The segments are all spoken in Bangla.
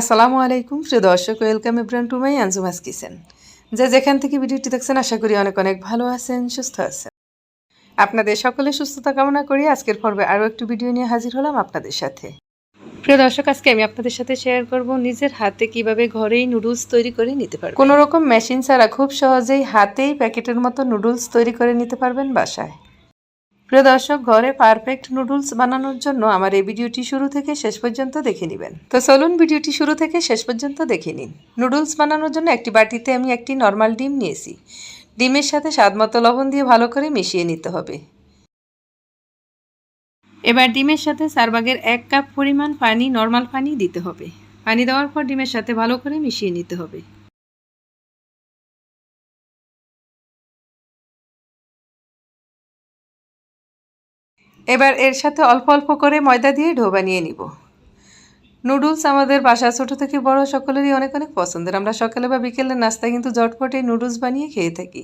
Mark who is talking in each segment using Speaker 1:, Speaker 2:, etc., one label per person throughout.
Speaker 1: আসসালামু আলাইকুম, প্রিয় দর্শক, welcome everyone to my Anjuma's kitchen. যে যেখান থেকে ভিডিওটি দেখছেন, আশা করি অনেক অনেক ভালো আছেন, সুস্থ আছেন। আপনাদের সকলে সুস্থতা কামনা করি, আজকের পর্বে আরও একটু ভিডিও নিয়ে হাজির হলাম আপনাদের সাথে। প্রিয় দর্শক, আজকে আমি আপনাদের সাথে শেয়ার করব নিজের হাতে কীভাবে ঘরেই নুডলস তৈরি করে নিতে পারবেন। কোনো রকম মেশিন ছাড়া খুব সহজেই হাতেই প্যাকেটের মতো নুডলস তৈরি করে নিতে পারবেন বাসায়। প্রিয় দর্শক, ঘরে পারফেক্ট নুডলস বানানোর জন্য আমার এই ভিডিওটি শুরু থেকে শেষ পর্যন্ত দেখে নেবেন। তো চলুন ভিডিওটি শুরু থেকে শেষ পর্যন্ত দেখে নিন। নুডলস বানানোর জন্য একটি বাটিতে আমি একটি নর্মাল ডিম নিয়েছি। ডিমের সাথে স্বাদ মতো লবণ দিয়ে ভালো করে মিশিয়ে নিতে হবে। এবার ডিমের সাথে সারবাগের এক কাপ পরিমাণ পানি নর্মাল পানি দিতে হবে। পানি দেওয়ার পর ডিমের সাথে ভালো করে মিশিয়ে নিতে হবে। এবার এর সাথে অল্প অল্প করে ময়দা দিয়ে ঢো বানিয়ে নিব। নুডলস আমাদের বাসা ছোট থেকে বড়, সকলেরই অনেক অনেক পছন্দের। আমরা সকালে বা বিকেলের নাস্তায় কিন্তু জটপটে নুডলস বানিয়ে খেয়ে থাকি।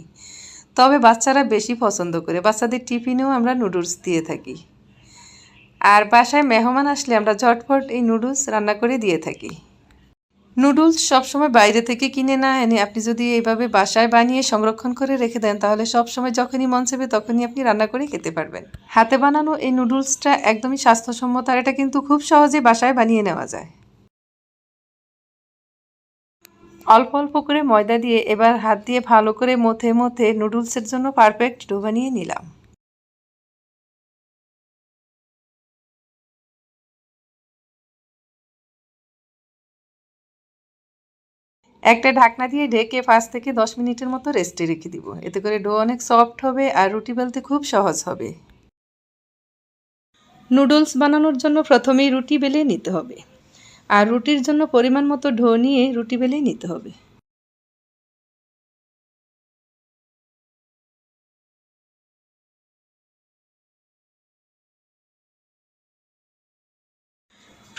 Speaker 1: তবে বাচ্চারা বেশি পছন্দ করে। বাচ্চাদের টিফিনেও আমরা নুডলস দিয়ে থাকি। আর বাসায় মেহমান আসলে আমরা ঝটপট এই নুডলস রান্না করে দিয়ে থাকি। নুডলস সবসময় বাইরে থেকে কিনে না এনে আপনি যদি এইভাবে বাসায় বানিয়ে সংরক্ষণ করে রেখে দেন, তাহলে সবসময় যখনই মন চাইবে তখনই আপনি রান্না করে খেতে পারবেন। হাতে বানানো এই নুডলসটা একদমই স্বাস্থ্যসম্মত আর এটা কিন্তু খুব সহজে বাসায় বানিয়ে নেওয়া যায়। অল্প অল্প করে ময়দা দিয়ে এবার হাত দিয়ে ভালো করে মথে মথে নুডলসের জন্য পারফেক্ট ডো বানিয়ে নিলাম। একটা ঢাকনা দিয়ে ঢেকে পাঁচ থেকে দশ মিনিটের মতো রেস্টে রেখে দিব। এতে করে ডো অনেক সফট হবে আর রুটি বেলতে খুব সহজ হবে। নুডলস বানানোর জন্য প্রথমেই রুটি বেলে নিতে হবে। আর রুটির জন্য পরিমাণ মতো ঢো নিয়ে রুটি বেলে নিতে হবে।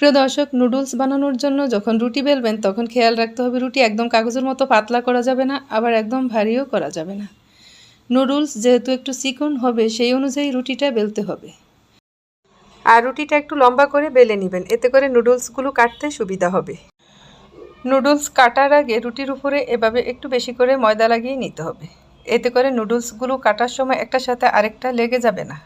Speaker 1: প্রিয় দর্শক নুডলস বানানোর জন্য যখন রুটি বেলবেন তখন খেয়াল রাখতে হবে রুটি একদম কাগজের মতো পাতলা করা যাবে না আবার একদম ভারীও করা যাবে না। নুডলস যেহেতু একটু চিকন হবে সেই অনুযায়ী রুটিটা বেলতে হবে। আর রুটিটা একটু লম্বা করে বেলে নেবেন এতে করে নুডলসগুলো কাটতে সুবিধা হবে। নুডলস কাটার আগে রুটির উপরে এভাবে একটু বেশি করে ময়দা লাগিয়ে নিতে হবে। এতে করে নুডলসগুলো কাটার সময় একটার সাথে আরেকটা লেগে যাবে না।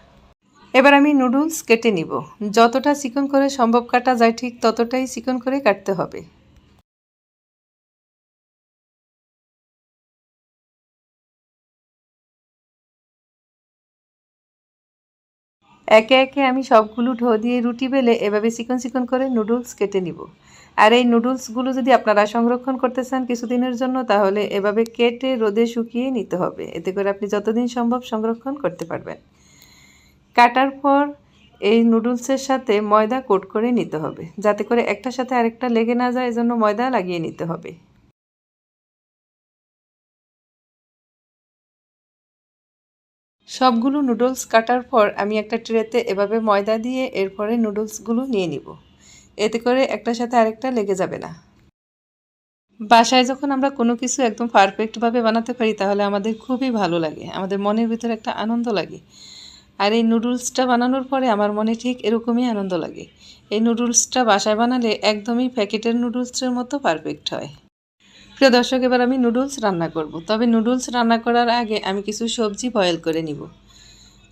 Speaker 1: এবার আমি নুডলস কেটে নিব। যতটা চিকন করে সম্ভব কাটা যায় ঠিক ততটাই চিকন করে কাটতে হবে। একে একে আমি সবগুলো ঢো দিয়ে রুটি বেলে এভাবে চিকন চিকন করে নুডলস কেটে নিব। আর এই নুডলসগুলো যদি আপনারা সংরক্ষণ করতে চান কিছুদিনের জন্য, তাহলে এভাবে কেটে রোদে শুকিয়ে নিতে হবে। এতে করে আপনি যতদিন সম্ভব সংরক্ষণ করতে পারবেন। কাটার পর এই নুডলসের সাথে ময়দা কোট করে নিতে হবে। যাতে করে একটার সাথে আরেকটা লেগে না যায়, এজন্য ময়দা লাগিয়ে নিতে হবে। সবগুলো নুডলস কাটার পর আমি একটা ট্রেতে এভাবে ময়দা দিয়ে এরপরে নুডলসগুলো নিয়ে নিব। এতে করে একটার সাথে আরেকটা লেগে যাবে না। বাসায় যখন আমরা কোনো কিছু একদম পারফেক্টভাবে বানাতে পারি, তাহলে আমাদের খুবই ভালো লাগে। আমাদের মনের ভিতরে একটা আনন্দ লাগে। আর এই নুডলসটা বানানোর পরে আমার মনে ঠিক এরকমই আনন্দ লাগে। এই নুডলসটা বাসায় বানালে একদমই প্যাকেটের নুডলসের মতো পারফেক্ট হয়। প্রিয় দর্শক, এবার আমি নুডলস রান্না করব। তবে নুডলস রান্না করার আগে আমি কিছু সবজি বয়েল করে নিব।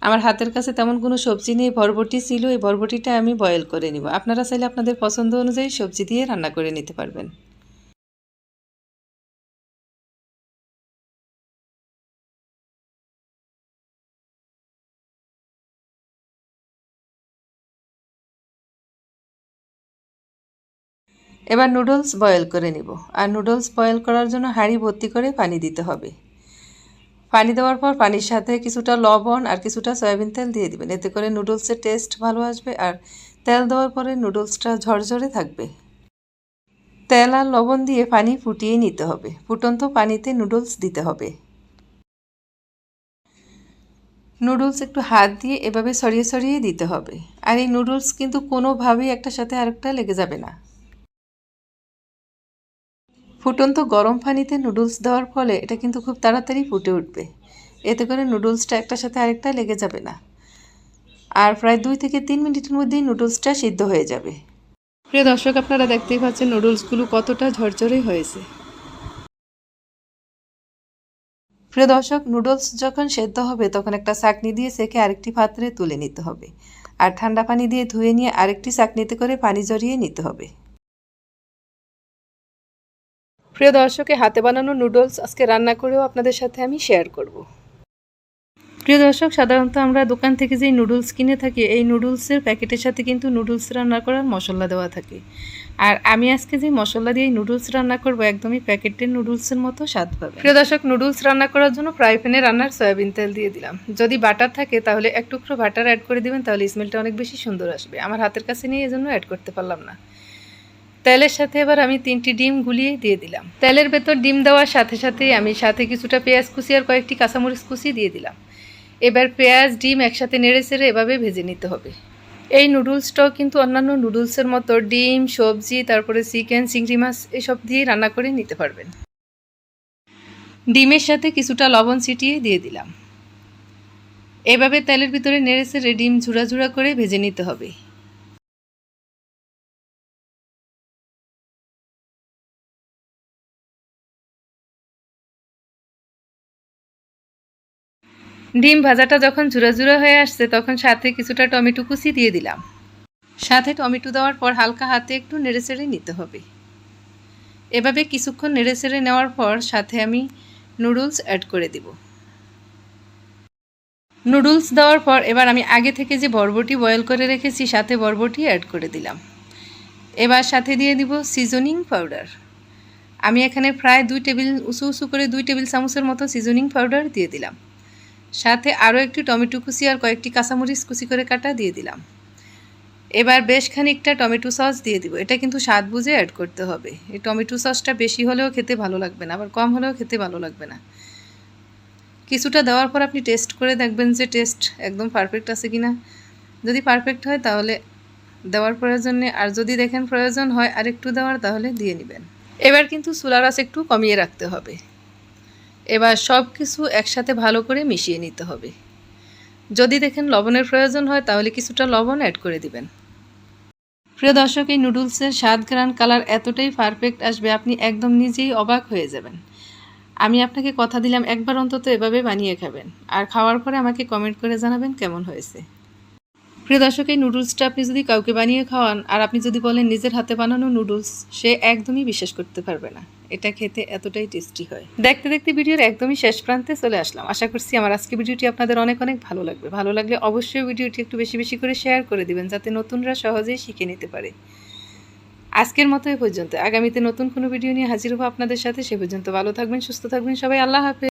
Speaker 1: আমার হাতের কাছে তেমন কোনো সবজি নেই, বরবটি ছিল, এই বরবটিটা আমি বয়েল করে নিব। আপনারা চাইলে আপনাদের পছন্দ অনুযায়ী সবজি দিয়ে রান্না করে নিতে পারবেন। এবার নুডলস বয়েল করে নিব। আর নুডলস বয়েল করার জন্য হাঁড়ি ভর্তি করে পানি দিতে হবে। পানি দেওয়ার পর পানির সাথে কিছুটা লবণ আর কিছুটা সয়াবিন তেল দিয়ে দিবেন। এতে করে নুডলসের টেস্ট ভালো আসবে আর তেল দেওয়ার পরে নুডলসটা ঝরঝরে থাকবে। তেল আর লবণ দিয়ে পানি ফুটিয়ে নিতে হবে। ফুটন্ত পানিতে নুডলস দিতে হবে। নুডলস একটু হাত দিয়ে এভাবে সরিয়ে সরিয়ে দিতে হবে। আর এই নুডলস কিন্তু কোনোভাবেই একটার সাথে আরেকটা লেগে যাবে না। ফুটন্ত গরম পানিতে নুডলস দেওয়ার ফলে এটা কিন্তু খুব তাড়াতাড়ি ফুটে উঠবে। এতে করে নুডলসটা একটার সাথে আরেকটা লেগে যাবে না। আর প্রায় দুই থেকে তিন মিনিটের মধ্যেই নুডলসটা সিদ্ধ হয়ে যাবে। প্রিয় দর্শক আপনারা দেখতেই পাচ্ছেন নুডলসগুলো কতটা ঝরঝরে হয়েছে। প্রিয় দর্শক নুডলস যখন সেদ্ধ হবে তখন একটা চাকনি দিয়ে সেকে আরেকটি পাত্রে তুলে নিতে হবে। আর ঠান্ডা পানি দিয়ে ধুয়ে নিয়ে আরেকটি চাকনিতে করে পানি জড়িয়ে নিতে হবে। প্রিয় দর্শকে হাতে বানানো নুডলস আজকে রান্না করেও আপনাদের সাথে আমি শেয়ার করব। প্রিয় দর্শক, সাধারণত আমরা দোকান থেকে যেই নুডলস কিনে থাকি, এই নুডলসের প্যাকেটের সাথে কিন্তু নুডলস রান্না করার মশলা দেওয়া থাকে। আর আমি আজকে যে মশলা দিয়ে নুডলস রান্না করব, একদমই প্যাকেটের নুডলসের মতো স্বাদ পাবে প্রিয় দর্শক নুডলস রান্না করার জন্য ফ্রাই প্যানে রান্নার সয়াবিন তেল দিয়ে দিলাম। যদি বাটার থাকে, তাহলে এক টুকরো বাটার অ্যাড করে দিবেন, তাহলে স্মেলটা অনেক বেশি সুন্দর আসবে। আমার হাতের কাছে নিয়ে এজন্য অ্যাড করতে পারলাম না। তেলের সাথে এবার আমি তিনটি ডিম গুলিয়ে দিয়ে দিলাম। তেলের ভেতর ডিম দেওয়ার সাথে সাথেই আমি সাথে কিছুটা পেঁয়াজ কুচি আর কয়েকটি কাঁচামরিচ কুচি দিয়ে দিলাম। এবার পেঁয়াজ, ডিম একসাথে নেড়ে চেড়ে এভাবে ভেজে নিতে হবে। এই নুডলসটাও কিন্তু অন্যান্য নুডলসের মতো ডিম, সবজি, তারপরে চিকেন, চিংড়ি মাছ এসব দিয়ে রান্না করে নিতে পারবেন। ডিমের সাথে কিছুটা লবণ ছিটিয়ে দিয়ে দিলাম। এভাবে তেলের ভিতরে নেড়ে চেড়ে ডিম ঝুড়া ঝুড়া করে ভেজে নিতে হবে। ডিম ভাজাটা যখন ঝুরা জুড়া হয়ে আসছে, তখন সাথে কিছুটা টমেটো কুচি দিয়ে দিলাম। সাথে টমেটো দেওয়ার পর হালকা হাতে একটু নেড়ে চেড়ে নিতে হবে। এভাবে কিছুক্ষণ নেড়ে চেড়ে নেওয়ার পর সাথে আমি নুডলস অ্যাড করে দিব। নুডলস দেওয়ার পর এবার আমি আগে থেকে যে বরবটি বয়েল করে রেখেছি, সাথে বরবটি অ্যাড করে দিলাম। এবার সাথে দিয়ে দিব সিজনিং পাউডার। আমি এখানে প্রায় দুই টেবিল, উঁচু উঁচু করে দুই টেবিল চামচের মতো সিজনিং পাউডার দিয়ে দিলাম। সাথে আরও একটি টমেটো কুচি আর কয়েকটি কাঁচামরিচ কুচি করে কাটা দিয়ে দিলাম। এবার বেশ খানিকটা টমেটো সস দিয়ে দিব। এটা কিন্তু স্বাদ বুঝে অ্যাড করতে হবে। এই টমেটো সসটা বেশি হলেও খেতে ভালো লাগবে না, আবার কম হলেও খেতে ভালো লাগবে না। কিছুটা দেওয়ার পর আপনি টেস্ট করে দেখবেন যে টেস্ট একদম পারফেক্ট আছে কি না যদি পারফেক্ট হয় তাহলে দেওয়ার প্রয়োজন নেই আর যদি দেখেন প্রয়োজন হয় আর একটু দেওয়ার তাহলে দিয়ে নেবেন। এবার কিন্তু চুলার আঁচ একটু কমিয়ে রাখতে হবে। এবার সব কিছু একসাথে ভালো করে মিশিয়ে নিতে হবে। যদি দেখেন লবণের প্রয়োজন হয়, তাহলে কিছুটা লবণ অ্যাড করে দিবেন। প্রিয় দর্শক, এই নুডলসের স্বাদ গ্রান কালার এতটাই পারফেক্ট আসবে, আপনি একদম নিজেই অবাক হয়ে যাবেন। আমি আপনাকে কথা দিলাম, একবার অন্তত এভাবে বানিয়ে খাবেন। আর খাওয়ার পরে আমাকে কমেন্ট করে জানাবেন কেমন হয়েছে। প্রিয় দর্শক, এই নুডলসটা আপনি যদি কাউকে বানিয়ে খাওয়ান, আর আপনি যদি বলেন নিজের হাতে বানানো নুডলস, সে একদমই বিশ্বাস করতে পারবে না। এটা খেতে এতটাই টেস্টি হয়। দেখতে দেখতে ভিডিওর একদমই শেষ প্রান্তে চলে আসলাম। আশা করছি আমার আজকে ভিডিওটি আপনাদের অনেক অনেক ভালো লাগবে। ভালো লাগলে অবশ্যই ভিডিওটি একটু বেশি বেশি করে শেয়ার করে দিবেন, যাতে নতুনরা সহজেই শিখে নিতে পারে। আজকের মতো এ পর্যন্ত। আগামীতে নতুন কোনো ভিডিও নিয়ে হাজির হব আপনাদের সাথে। সে পর্যন্ত ভালো থাকবেন, সুস্থ থাকবেন। সবাই আল্লাহ হাফেজ।